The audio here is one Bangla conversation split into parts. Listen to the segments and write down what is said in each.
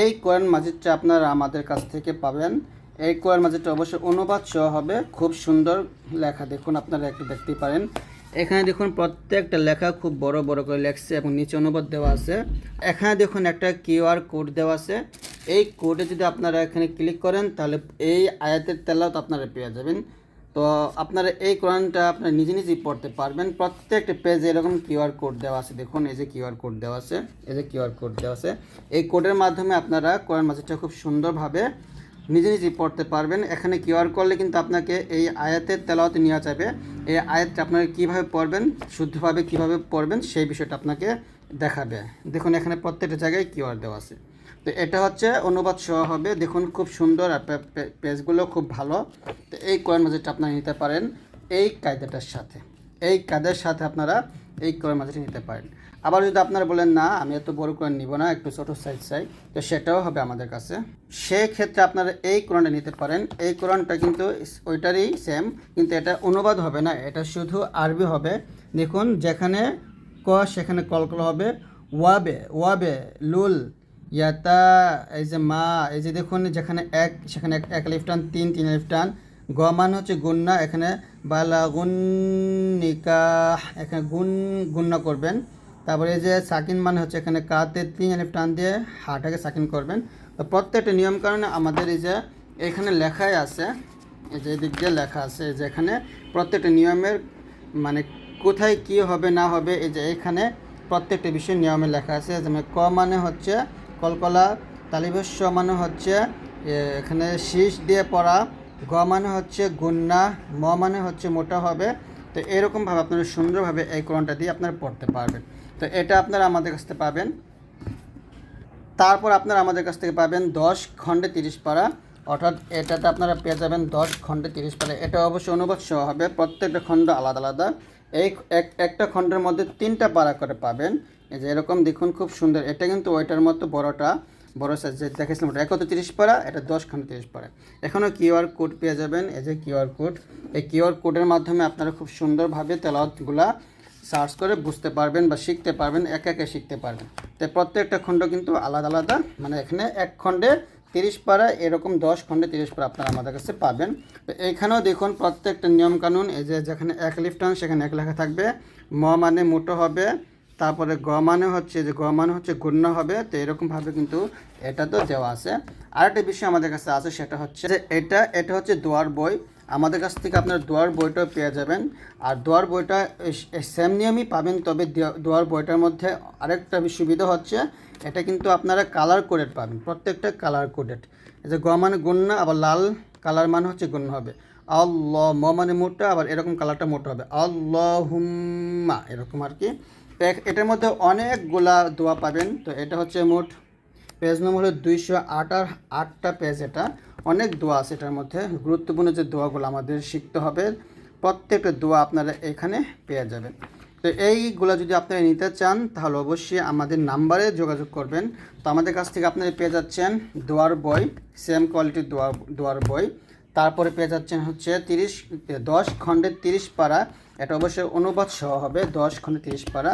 এই কোরআন মাজিদটা আপনারা আমাদের কাছ থেকে পাবেন। এই কোরআন মাজিদটা অবশ্যই অনুবাদ সহ হবে। খুব সুন্দর লেখা। দেখুন, আপনারা একটু দেখতেই পারেন। এখানে দেখুন, প্রত্যেকটা লেখা খুব বড় বড় করে লেখছে এবং নিচে অনুবাদ দেওয়া আছে। এখানে দেখুন, একটা কিউআর কোড দেওয়া আছে। এই কোডে যদি আপনারা এখানে ক্লিক করেন, তাহলে এই আয়াতের তেলাওত আপনারা পেয়ে যাবেন। তো আপনারা এই কোরআনটা আপনারা নিজে নিজেই পড়তে পারবেন। প্রত্যেকটা পেজে এরকম কিউআর কোড দেওয়া আছে। দেখুন, এই যে কিউআর কোড দেওয়া আছে, এই যে কিউআর কোড দেওয়া আছে। এই কোডের মাধ্যমে আপনারা কোরআন মাজিদটা খুব সুন্দরভাবে নিজে নিজেই পড়তে পারবেন। এখানে কিউআর করলে কিন্তু আপনাকে এই আয়াতের তেলাওয়াতে নেওয়া যাবে। এই আয়াতটা আপনারা কীভাবে পড়বেন, শুদ্ধভাবে কীভাবে পড়বেন, সেই বিষয়টা আপনাকে দেখাবে। দেখুন, এখানে প্রত্যেকটা জায়গায় কিউআর দেওয়া আছে। তো এটা হচ্ছে অনুবাদ সহ হবে। দেখুন, খুব সুন্দর আর পেজগুলো খুব ভালো। তো এই কোরআন মাজিদটা আপনারা নিতে পারেন এই কায়দাটার সাথে। এই কায়দার সাথে আপনারা এই কোরআন মাজিদটা নিতে পারেন। আবার যদি আপনারা বলেন, না, আমি এত বড় কোরআন নিব না, একটু ছোটো সাইজ চাই, তো সেটাও হবে আমাদের কাছে। সেই ক্ষেত্রে আপনারা এই কোরআনটা নিতে পারেন। এই কোরআনটা কিন্তু ওইটারই সেম কিন্তু এটা অনুবাদ হবে না, এটা শুধু আরবি হবে। দেখুন, যেখানে ক, সেখানে কলকল হবে। ওয়াবে ওয়াবে, লুল ইয়াতা এই যে মা, এই যে দেখুন, যেখানে এক, সেখানে এক এক লিফটান, তিন তিন লিফটান। গ মান হচ্ছে গুন্না, এখানে বালা গুন্নিকাহ এখানে গুন, গুন্না করবেন। তারপরে এই যে সাকিন মানে হচ্ছে এখানে কাতে তিন আলিফ টান দিয়ে হাটাকে সাকিন করবেন। তো প্রত্যেকটা নিয়ম কারণে আমাদের এই যে এখানে লেখাই আছে, এই যে এদিক দিয়ে লেখা আছে যে এখানে প্রত্যেকটা নিয়মের মানে কোথায় কি হবে না হবে, এই যে এখানে প্রত্যেকটা বিষয় নিয়মে লেখা আছে। যেমন ক মানে হচ্ছে কলকলা তালিভস্য মানে হচ্ছে এখানে শীষ দিয়ে পড়া, গ মানে হচ্ছে গুন্না, ম মানে হচ্ছে মোটা হবে। তো এরকমভাবে আপনারা সুন্দরভাবে এই কোরআনটা দিয়ে আপনারা পড়তে পারবেন। তো এটা আপনারা আমাদের কাছ থেকে পাবেন। তারপর আপনারা আমাদের কাছ থেকে পাবেন দশ খণ্ডে তিরিশ পারা। অর্থাৎ এটাতে আপনারা পেয়ে যাবেন দশ খণ্ডে তিরিশ পারা। এটা অবশ্যই অনুবাদ সহ হবে। প্রত্যেকটা খণ্ড আলাদা আলাদা। এই এক, একটা খণ্ডের মধ্যে তিনটা পারা করে পাবেন। এই যে এরকম দেখুন খুব সুন্দর। এটা কিন্তু ওইটার মতো বড়টা, বড় সাইজ যে দেখেছিলাম ওটা একত তিরিশ পারা এটা দশ খণ্ড তিরিশ পারা এখনও কিউআর কোড পেয়ে যাবেন, এই যে কিউআর কোড। এই কিউআর কোডের মাধ্যমে আপনারা খুব সুন্দরভাবে তেলাওয়াতগুলা সার্চ করে বুঝতে পারবেন বা শিখতে পারবেন, একে একে শিখতে পারবেন। তাই প্রত্যেকটা খণ্ড কিন্তু আলাদা আলাদা। মানে এখানে এক খণ্ডে তিরিশ পারা এরকম দশ খণ্ডে তিরিশ পারা আপনারা আমাদের কাছে পাবেন। তো এইখানেও দেখুন প্রত্যেকটা নিয়মকানুন, এই যে যেখানে এক লিফটান সেখানে এক লেখা থাকবে। ম মানে মোটো হবে, তারপরে গ মানে হচ্ছে যে গ মানে হচ্ছে গুণ্য হবে, তো এরকমভাবে কিন্তু এটা তো দেওয়া আছে। আরেকটা বিষয় আমাদের কাছে আছে, সেটা হচ্ছে যে এটা এটা হচ্ছে দোয়ার বই। আমাদের কাছ থেকে আপনার দোয়ার বইটাও পেয়ে যাবেন। আর দোয়ার বইটা সেম নিয়মই পাবেন, তবে দোয়ার বইটার মধ্যে আরেকটা সুবিধা হচ্ছে, এটা কিন্তু আপনারা কালার কোডেড পাবেন, প্রত্যেকটা কালার কোডেড যে গ মানে গুন্না আবার লাল কালার মানে হচ্ছে গুণ হবে। আল্লাহ ম মানে মোটা, আবার এরকম কালারটা মোটা হবে। আল্লাহুম্মা, এরকম আর কি। এটার মধ্যে অনেকগুলা দোয়া পাবেন, তো এটা হচ্ছে মোট পেজ নম্বর হলো দুইশো আট আর আটটা পেজ এটা। অনেক দোয়া আছে এটার মধ্যে। গুরুত্বপূর্ণ যে দোয়াগুলো আমাদের শিখতে হবে, প্রত্যেকটা দোয়া আপনারা এখানে পেয়ে যাবেন। তো এইগুলো যদি আপনারা নিতে চান, তাহলে অবশ্যই আমাদের নাম্বারে যোগাযোগ করবেন। তো আমাদের কাছ থেকে আপনারা পেয়ে যাচ্ছেন দোয়ার বই, সেম কোয়ালিটির দোয়া, দোয়ার বই। তারপরে পেয়ে যাচ্ছেন হচ্ছে তিরিশ, দশ খণ্ডে তিরিশ পারা। এটা অবশ্যই অনুবাদ সহ হবে, দশ খণ্ডে তিরিশ পারা।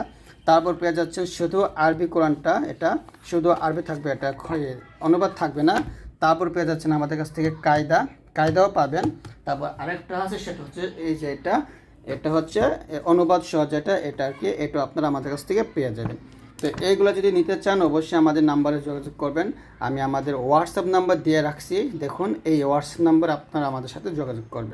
তারপর পেয়ে যাচ্ছেন শুধু আরবি কোরআনটা, এটা শুধু আরবি থাকবে, এটা অনুবাদ থাকবে না। তারপর পেয়ে যাচ্ছেন আমাদের কাছ থেকে কায়দা। কায়দাও পাবেন। তারপর আরেকটা আছে, সেটা হচ্ছে এই যে এটা। এটা হচ্ছে অনুবাদ সহ যেটা, এটা আর কি, এটা আপনারা আমাদের কাছ থেকে পেয়ে যাবেন। তো এইগুলো যদি নিতে চান, অবশ্যই আমাদের নাম্বারে যোগাযোগ করবেন। আমি আমাদের হোয়াটসঅ্যাপ নাম্বার দিয়ে রাখছি। দেখুন, এই হোয়াটসঅ্যাপ নাম্বার আপনারা আমাদের সাথে যোগাযোগ করবেন।